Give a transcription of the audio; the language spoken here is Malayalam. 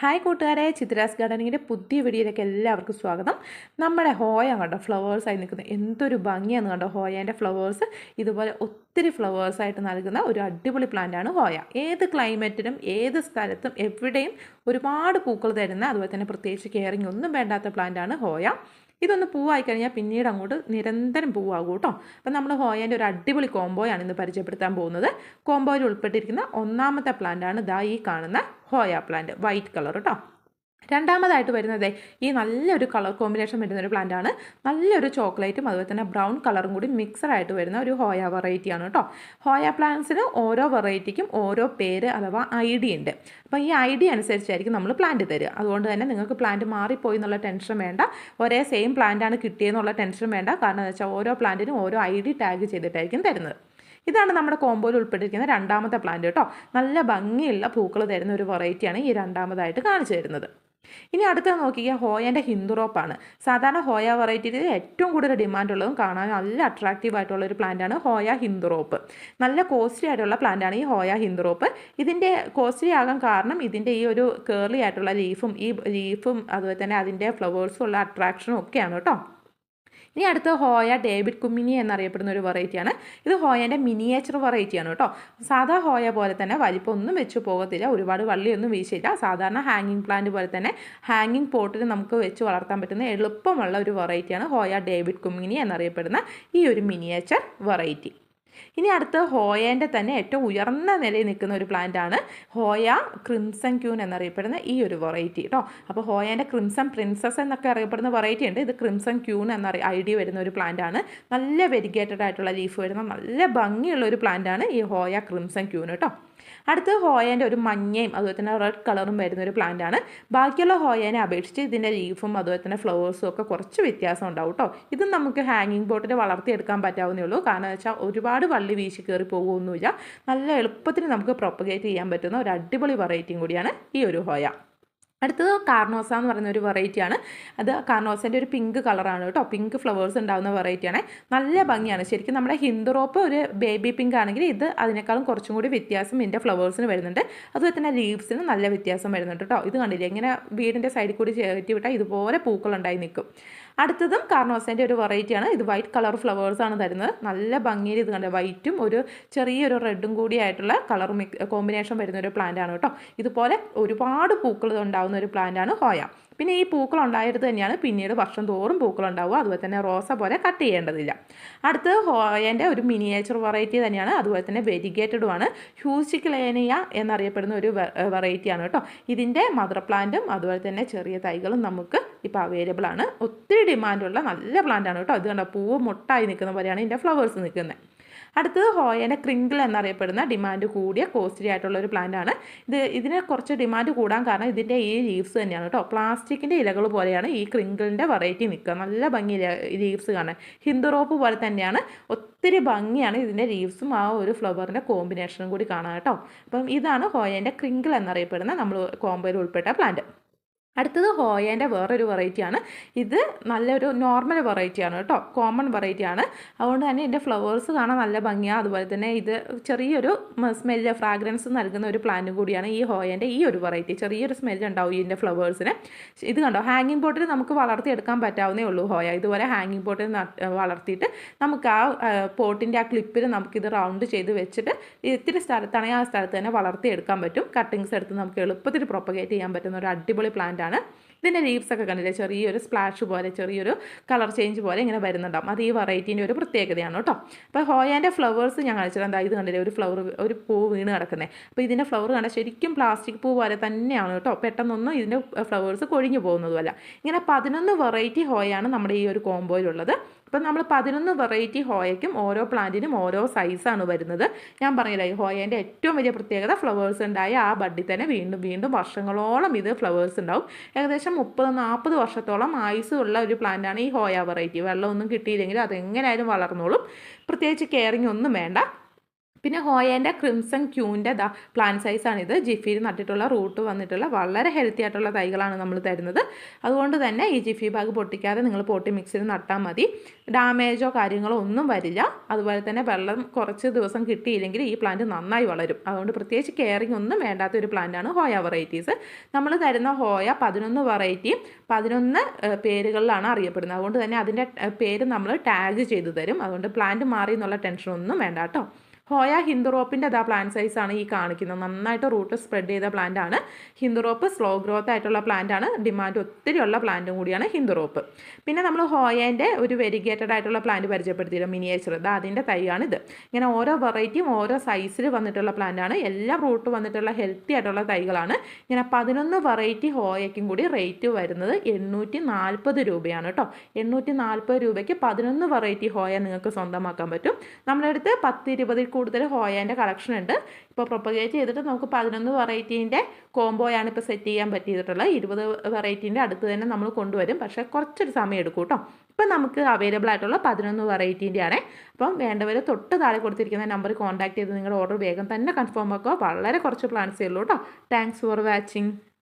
ഹായ് കൂട്ടുകാരെ ചിത്രാസ് ഗാർഡനിങ്ങിന്റെ പുതിയ വീഡിയോയിലേക്ക് എല്ലാവർക്കും സ്വാഗതം. നമ്മുടെ ഹോയ കണ്ടോ ഫ്ലവേഴ്സായി നിൽക്കുന്നത് എന്തൊരു ഭംഗിയാണ് കണ്ടോ ഹോയേന്റെ ഫ്ലവേഴ്സ് ഇതുപോലെ ഒത്തിരി ഫ്ലവേഴ്സായിട്ട് നൽകുന്ന ഒരു അടിപൊളി പ്ലാന്റാണ് ഹോയ. ഏത് ക്ലൈമറ്റിലും ഏത് സ്ഥലത്തും എവിടെയും ഒരുപാട് പൂക്കൾ തരുന്ന അതുപോലെ തന്നെ പ്രത്യേകിച്ച് കെയറിങ് ഒന്നും വേണ്ടാത്ത പ്ലാന്റാണ് ഹോയ. ഇതൊന്ന് പൂവായി കഴിഞ്ഞാൽ പിന്നീട് അങ്ങോട്ട് നിരന്തരം പൂവാകും കേട്ടോ. അപ്പം നമ്മൾ ഹോയേന്റെ ഒരു അടിപൊളി കോംബോയാണ് ഇന്ന് പരിചയപ്പെടുത്താൻ പോകുന്നത്. കോംബോയിൽ ഉൾപ്പെട്ടിരിക്കുന്ന ഒന്നാമത്തെ പ്ലാന്റാണ് ദാ ഈ കാണുന്ന ഹോയ പ്ലാന്റ് വൈറ്റ് കളർ കേട്ടോ. രണ്ടാമതായിട്ട് വരുന്നത് ഈ നല്ലൊരു കളർ കോമ്പിനേഷൻ വരുന്ന ഒരു പ്ലാന്റ് ആണ്. നല്ലൊരു ചോക്ലേറ്റും അതുപോലെ തന്നെ ബ്രൗൺ കളറും കൂടി മിക്സറായിട്ട് വരുന്ന ഒരു ഹോയ വെറൈറ്റി ആണ് കേട്ടോ ഹോയ പ്ലാന്റ്സിന് ഓരോ വെറൈറ്റിക്കും ഓരോ പേര് അഥവാ ഐ ഡി ഉണ്ട്. അപ്പോൾ ഈ ഐ ഡി അനുസരിച്ചായിരിക്കും നമ്മൾ പ്ലാന്റ് തരിക. അതുകൊണ്ട് തന്നെ നിങ്ങൾക്ക് പ്ലാന്റ് മാറിപ്പോയി എന്നുള്ള ടെൻഷൻ വേണ്ട. ഒരേ സെയിം പ്ലാന്റ് ആണ് കിട്ടിയെന്നുള്ള ടെൻഷൻ വേണ്ട. കാരണം എന്ന് വെച്ചാൽ ഓരോ പ്ലാന്റിനും ഓരോ ഐ ഡി ടാഗ് ചെയ്തിട്ടായിരിക്കും തരുന്നത്. ഇതാണ് നമ്മുടെ കോമ്പോയിൽ ഉൾപ്പെട്ടിരിക്കുന്ന രണ്ടാമത്തെ പ്ലാന്റ് കേട്ടോ നല്ല ഭംഗിയുള്ള പൂക്കൾ തരുന്ന ഒരു വെറൈറ്റിയാണ് ഈ രണ്ടാമതായിട്ട് കാണിച്ചു തരുന്നത്. ഇനി അടുത്തത് നോക്കിയാൽ ഹോയന്റെ ഹിന്ദുറോപ്പാണ് സാധാരണ ഹോയ വെറൈറ്റിയിൽ ഏറ്റവും കൂടുതൽ ഡിമാൻഡ് ഉള്ളതും കാണാൻ നല്ല അട്രാക്റ്റീവ് ആയിട്ടുള്ള ഒരു പ്ലാന്റാണ് ഹോയ ഹിന്ദുറോപ്പ് നല്ല കോസ്റ്റ്ലി ആയിട്ടുള്ള പ്ലാന്റാണ് ഈ ഹോയ ഹിന്ദുറോപ്പ് ഇതിന്റെ കോസ്റ്റ്ലി ആകാൻ കാരണം ഇതിന്റെ ഈ ഒരു കേർലി ആയിട്ടുള്ള ലീഫും ഈ ലീഫും അതുപോലെ തന്നെ അതിന്റെ ഫ്ലവേഴ്സും ഉള്ള അട്രാക്ഷനും ഒക്കെയാണ് കേട്ടോ. ഇനി അടുത്ത ഹോയ ഡേവിഡ് കുമ്മിനി എന്നറിയപ്പെടുന്ന ഒരു വെറൈറ്റിയാണ് ഇത് ഹോയന്റെ മിനിയേച്ചർ വെറൈറ്റിയാണ് കേട്ടോ. സാധാ ഹോയ പോലെ തന്നെ വലിപ്പമൊന്നും വെച്ച് പോകത്തില്ല. ഒരുപാട് വള്ളിയൊന്നും വീശില്ല സാധാരണ ഹാങ്ങിങ് പ്ലാന്റ് പോലെ തന്നെ ഹാങ്ങിങ് പോട്ടിൽ നമുക്ക് വെച്ച് വളർത്താൻ പറ്റുന്ന എളുപ്പമുള്ള ഒരു വെറൈറ്റിയാണ് ഹോയ ഡേവിഡ് കുമ്മിനി എന്നറിയപ്പെടുന്ന ഈ ഒരു മിനിയേച്ചർ വെറൈറ്റി ഇനി അടുത്ത ഹോയേന്റെ തന്നെ ഏറ്റവും ഉയർന്ന നിലയിൽ നിൽക്കുന്ന ഒരു പ്ലാന്റ് ആണ് ഹോയ ക്രിംസൺ ക്യൂൻ എന്നറിയപ്പെടുന്ന ഈ ഒരു വെറൈറ്റി കേട്ടോ അപ്പോൾ ഹോയേന്റെ ക്രിംസൺ പ്രിൻസസ് എന്നൊക്കെ അറിയപ്പെടുന്ന വെറൈറ്റി ഉണ്ട്. ഇത് ക്രിംസൺ ക്യൂൻ എന്നറിയ ഐഡിയ വരുന്ന ഒരു പ്ലാന്റാണ് നല്ല വെരിഗേറ്റഡ് ആയിട്ടുള്ള ലീഫ് വരുന്ന നല്ല ഭംഗിയുള്ള ഒരു പ്ലാന്റാണ് ഈ ഹോയ ക്രിംസൺ ക്യൂൻ കേട്ടോ അടുത്ത് ഹോയേന്റെ ഒരു മഞ്ഞയും അതുപോലെ തന്നെ റെഡ് കളറും വരുന്ന ഒരു പ്ലാന്റ് ആണ്. ബാക്കിയുള്ള ഹോയേനെ അപേക്ഷിച്ച് ഇതിന്റെ ലീഫും അതുപോലെ തന്നെ ഫ്ലവേഴ്സും ഒക്കെ കുറച്ച് വ്യത്യാസം ഉണ്ടാവും കേട്ടോ ഇത് നമുക്ക് ഹാങ്ങിങ് ബോട്ടിൽ വളർത്തിയെടുക്കാൻ പറ്റാവുന്നേ ഉള്ളൂ. കാരണം വെച്ചാൽ ഒരുപാട് വള്ളി വീശി കയറി പോകുമൊന്നുമില്ല നല്ല എളുപ്പത്തിന് നമുക്ക് പ്രൊപ്പഗേറ്റ് ചെയ്യാൻ പറ്റുന്ന ഒരു അടിപൊളി വെറൈറ്റിയും കൂടിയാണ് ഈ ഒരു ഹോയ. അടുത്തത് കാർണോസ എന്ന് പറയുന്ന ഒരു വെറൈറ്റിയാണ് അത് കാർണോസേന്റെ ഒരു പിങ്ക് കളറാണ് കേട്ടോ. പിങ്ക് ഫ്ലവേഴ്സ് ഉണ്ടാകുന്ന വെറൈറ്റിയാണ് നല്ല ഭംഗിയാണ്. ശരിക്കും നമ്മുടെ ഹിന്ദുറോപ്പ് ഒരു ബേബി പിങ്ക് ആണെങ്കിൽ ഇത് അതിനേക്കാളും കുറച്ചും കൂടി വ്യത്യാസം ഇതിന്റെ ഫ്ലവേഴ്സിന് വരുന്നുണ്ട്. അതുപോലെ തന്നെ ലീവ്സിന് നല്ല വ്യത്യാസം വരുന്നുണ്ട് കേട്ടോ. ഇത് കണ്ടില്ലേ? ഇങ്ങനെ വീടിന്റെ സൈഡിൽ കൂടി ചേർത്തി വിട്ടാൽ ഇതുപോലെ പൂക്കളുണ്ടായി നിൽക്കും. അടുത്തതും കാർണോസേന്റെ ഒരു വെറൈറ്റിയാണ് ഇത് വൈറ്റ് കളർ ഫ്ലവേഴ്സ് ആണ് തരുന്നത്. നല്ല ഭംഗിയിൽ ഇത് കണ്ടത് വൈറ്റും ഒരു ചെറിയൊരു റെഡും കൂടി ആയിട്ടുള്ള കളർ കോമ്പിനേഷൻ വരുന്ന ഒരു പ്ലാന്റ് ആണ് കേട്ടോ. ഇതുപോലെ ഒരുപാട് പൂക്കൾ ഉണ്ടാകുന്ന ഒരു പ്ലാന്റാണ് ഹോയ. പിന്നെ ഈ പൂക്കൾ ഉണ്ടായിട്ട് തന്നെയാണ് പിന്നീട് വർഷം തോറും പൂക്കൾ ഉണ്ടാവുക. അതുപോലെ തന്നെ റോസ പോലെ കട്ട് ചെയ്യേണ്ടതില്ല. അടുത്ത് ഹോയന്റെ ഒരു മിനിയേച്ചർ വെറൈറ്റി തന്നെയാണ്. അതുപോലെ തന്നെ വെരിഗേറ്റഡുമാണ് ഹ്യൂസിക്ലേനിയ എന്നറിയപ്പെടുന്ന ഒരു വെറൈറ്റിയാണ് കേട്ടോ. ഇതിന്റെ മദർ പ്ലാന്റും അതുപോലെ തന്നെ ചെറിയ തൈകളും നമുക്ക് ഇപ്പോൾ അവൈലബിൾ ആണ്. ഒത്തിരി ഡിമാൻഡുള്ള നല്ല പ്ലാന്റാണ് കേട്ടോ. അത് കണ്ടോ? പൂവ് മുട്ടായി നിൽക്കുന്ന പോലെയാണ് ഇതിന്റെ ഫ്ലവേഴ്സ് നിൽക്കുന്നത് അടുത്തത് ഹോയനെ ക്രിങ്കിൾ എന്നറിയപ്പെടുന്ന ഡിമാൻഡ് കൂടിയ കോസ്റ്റ്ലി ആയിട്ടുള്ള ഒരു പ്ലാന്റ് ആണ്. ഇത് ഇതിന് കുറച്ച് ഡിമാൻഡ് കൂടാൻ കാരണം ഇതിന്റെ ഈ ലീവ്സ് തന്നെയാണ് കേട്ടോ. പ്ലാസ്റ്റിക്കിന്റെ ഇലകൾ പോലെയാണ് ഈ ക്രിങ്കിളിന്റെ വെറൈറ്റി നിൽക്കുക. നല്ല ഭംഗി ലീവ്സ് കാണാൻ. ഹിന്ദുറോപ്പ് പോലെ തന്നെയാണ്. ഒത്തിരി ഭംഗിയാണ് ഇതിന്റെ ലീവ്സും ആ ഒരു ഫ്ലവറിന്റെ കോമ്പിനേഷനും കൂടി കാണാം കേട്ടോ. അപ്പം ഇതാണ് ഹോയന്റെ ക്രിങ്കിൾ എന്നറിയപ്പെടുന്ന നമ്മൾ കോമ്പയിൽ ഉൾപ്പെട്ട പ്ലാന്റ് അടുത്തത് ഹോയേന്റെ വേറൊരു വെറൈറ്റിയാണ്. ഇത് നല്ലൊരു നോർമൽ വെറൈറ്റിയാണ് കേട്ടോ. കോമൺ വെറൈറ്റിയാണ്. അതുകൊണ്ട് തന്നെ ഇതിന്റെ ഫ്ലവേഴ്സ് കാണാൻ നല്ല ഭംഗിയാണ് അതുപോലെ തന്നെ ഇത് ചെറിയൊരു സ്മെല്ല് ഫ്രാഗ്രൻസ് നൽകുന്ന ഒരു പ്ലാന്റും കൂടിയാണ് ഈ ഹോയേന്റെ ഈ ഒരു വെറൈറ്റി. ചെറിയൊരു സ്മെല്ല് ഉണ്ടാവും ഇതിന്റെ ഫ്ലവേഴ്സിന്. ഇത് കണ്ടോ? ഹാങ്ങിങ് പോട്ടിൽ നമുക്ക് വളർത്തിയെടുക്കാൻ പറ്റാവുന്നേ ഉള്ളൂ ഹോയ. ഇതുപോലെ ഹാങ്ങിങ് പോട്ടിൽ വളർത്തിയിട്ട് നമുക്ക് ആ പോട്ടിന്റെ ആ ക്ലിപ്പിൽ നമുക്കിത് റൗണ്ട് ചെയ്ത് വെച്ചിട്ട് ഇത്തിരി സ്ഥലത്താണെങ്കിൽ ആ സ്ഥലത്ത് തന്നെ വളർത്തിയെടുക്കാൻ പറ്റും. കട്ടിങ്സ് എടുത്ത് നമുക്ക് എളുപ്പത്തിൽ പ്രൊപ്പഗേറ്റ് ചെയ്യാൻ പറ്റുന്ന ഒരു അടിപൊളി പ്ലാന്റ് ആണ്. ഇതിന്റെ ലീവ്സ് ഒക്കെ കണ്ടില്ലേ? ചെറിയൊരു സ്പ്ലാഷ് പോലെ ചെറിയൊരു കളർ ചേഞ്ച് പോലെ ഇങ്ങനെ വരുന്നുണ്ടാവും. അത് ഈ വെറൈറ്റീന്റെ ഒരു പ്രത്യേകതയാണ് കേട്ടോ. അപ്പോൾ ഹോയാന്റെ ഫ്ലവേഴ്സ് ഞാൻ കാണിച്ചത്. എന്താ ഇത് കണ്ടില്ലേ? ഒരു ഫ്ലവർ ഒരു പൂ വീണ് കിടക്കുന്നത് അപ്പോൾ ഇതിന്റെ ഫ്ലവർ കണ്ടാൽ ശരിക്കും പ്ലാസ്റ്റിക് പൂ പോലെ തന്നെയാണ് കേട്ടോ. പെട്ടെന്നൊന്നും ഇതിന്റെ ഫ്ലവേഴ്സ് കൊഴിഞ്ഞു പോകുന്നതുമല്ല. ഇങ്ങനെ പതിനൊന്ന് വെറൈറ്റി ഹോയാണ് നമ്മുടെ ഈ ഒരു കോമ്പോയിലുള്ളത് അപ്പം നമ്മൾ പതിനൊന്ന് വെറൈറ്റി ഹോയയ്ക്കും ഓരോ പ്ലാന്റിനും ഓരോ സൈസാണ് വരുന്നത്. ഞാൻ പറഞ്ഞില്ല ഹോയേന്റെ ഏറ്റവും വലിയ പ്രത്യേകത ഫ്ലവേഴ്സ് ഉണ്ടായ ആ ബഡിൽ തന്നെ വീണ്ടും വീണ്ടും വർഷങ്ങളോളം ഇത് ഫ്ലവേഴ്സ് ഉണ്ടാവും. ഏകദേശം മുപ്പത് നാൽപ്പത് വർഷത്തോളം ആയുസ് ഉള്ള ഒരു പ്ലാന്റാണ് ഈ ഹോയ വെറൈറ്റി വെള്ളമൊന്നും കിട്ടിയില്ലെങ്കിൽ അതെങ്ങനെയായാലും വളർന്നോളും. പ്രത്യേകിച്ച് കെയറിങ് ഒന്നും വേണ്ട. പിന്നെ ഹോയേന്റെ ക്രിംസൺ ക്യൂന്റെ ദാ പ്ലാൻ ഇത് ജിഫിയിൽ നട്ടിട്ടുള്ള റൂട്ട് വന്നിട്ടുള്ള വളരെ ഹെൽത്തി ആയിട്ടുള്ള തൈകളാണ് നമ്മൾ തരുന്നത്. അതുകൊണ്ട് തന്നെ ഈ ജിഫി ബാഗ് പൊട്ടിക്കാതെ നിങ്ങൾ പോട്ടി മിക്സിൽ നട്ടാൽ മതി. ഡാമേജോ കാര്യങ്ങളോ ഒന്നും വരില്ല. അതുപോലെ തന്നെ വെള്ളം കുറച്ച് ദിവസം കിട്ടിയില്ലെങ്കിൽ ഈ പ്ലാന്റ് നന്നായി വളരും. അതുകൊണ്ട് പ്രത്യേകിച്ച് കെയറിങ് ഒന്നും വേണ്ടാത്ത ഒരു പ്ലാന്റാണ് ഹോയ വെറൈറ്റീസ് നമ്മൾ തരുന്ന ഹോയ പതിനൊന്ന് വെറൈറ്റി പതിനൊന്ന് പേരുകളിലാണ് അറിയപ്പെടുന്നത്. അതുകൊണ്ട് തന്നെ അതിന്റെ പേര് നമ്മൾ ടാഗ് ചെയ്തു തരും. അതുകൊണ്ട് പ്ലാന്റ് മാറി എന്നുള്ള ടെൻഷനൊന്നും വേണ്ട കേട്ടോ. ഹോയ ഹിന്ദുറോപ്പിന്റെ അതാ പ്ലാന്റ് സൈസാണ് ഈ കാണിക്കുന്നത്. നന്നായിട്ട് റൂട്ട് സ്പ്രെഡ് ചെയ്ത പ്ലാന്റ് ആണ്. ഹിന്ദുറോപ്പ് സ്ലോ ഗ്രോത്ത് ആയിട്ടുള്ള പ്ലാന്റ് ആണ്. ഡിമാൻഡ് ഒത്തിരി ഉള്ള പ്ലാന്റും കൂടിയാണ് ഹിന്ദുറോപ്പ് പിന്നെ നമ്മൾ ഹോയേന്റെ ഒരു വെരിഗേറ്റഡ് ആയിട്ടുള്ള പ്ലാന്റ് പരിചയപ്പെടുത്തിയിട്ടുണ്ട് മിനിയേച്ചർ ഇത് അതിന്റെ തൈയാണ് ഇത്. ഇങ്ങനെ ഓരോ വെറൈറ്റിയും ഓരോ സൈസിൽ വന്നിട്ടുള്ള പ്ലാന്റ് ആണ്. എല്ലാ റൂട്ട് വന്നിട്ടുള്ള ഹെൽത്തി ആയിട്ടുള്ള തൈകളാണ്. ഇങ്ങനെ പതിനൊന്ന് വെറൈറ്റി ഹോയയ്ക്കും കൂടി റേറ്റ് വരുന്നത് എണ്ണൂറ്റി നാൽപ്പത് രൂപയാണ് കേട്ടോ എണ്ണൂറ്റി നാൽപ്പത് രൂപയ്ക്ക് പതിനൊന്ന് വെറൈറ്റി ഹോയ നിങ്ങൾക്ക് സ്വന്തമാക്കാൻ പറ്റും. നമ്മുടെ അടുത്ത് പത്ത് ഇരുപതിൽ കൂടുതൽ ഹോയേന്റെ കളക്ഷൻ ഉണ്ട്. ഇപ്പോൾ പ്രൊപ്പഗേറ്റ് ചെയ്തിട്ട് നമുക്ക് പതിനൊന്ന് വെറൈറ്റീന്റെ കോംബോയാണ് ഇപ്പോൾ സെറ്റ് ചെയ്യാൻ പറ്റിയിട്ടുള്ളത്. ഇരുപത് വെറൈറ്റീന്റെ അടുത്ത് തന്നെ നമ്മൾ കൊണ്ടുവരും. പക്ഷേ കുറച്ചൊരു സമയം എടുക്കും കേട്ടോ ഇപ്പം നമുക്ക് അവൈലബിൾ ആയിട്ടുള്ള പതിനൊന്ന് വെറൈറ്റീന്റെ ആണ് അപ്പം വേണ്ടവർ തൊട്ട് താഴെ കൊടുത്തിരിക്കുന്ന നമ്പർ കോൺടാക്ട് ചെയ്ത് നിങ്ങളുടെ ഓർഡർ വേഗം തന്നെ കൺഫേം ആക്കുക. വളരെ കുറച്ച് പ്ലാൻസേ ഉള്ളൂ കേട്ടോ താങ്ക്സ് ഫോർ വാച്ചിങ്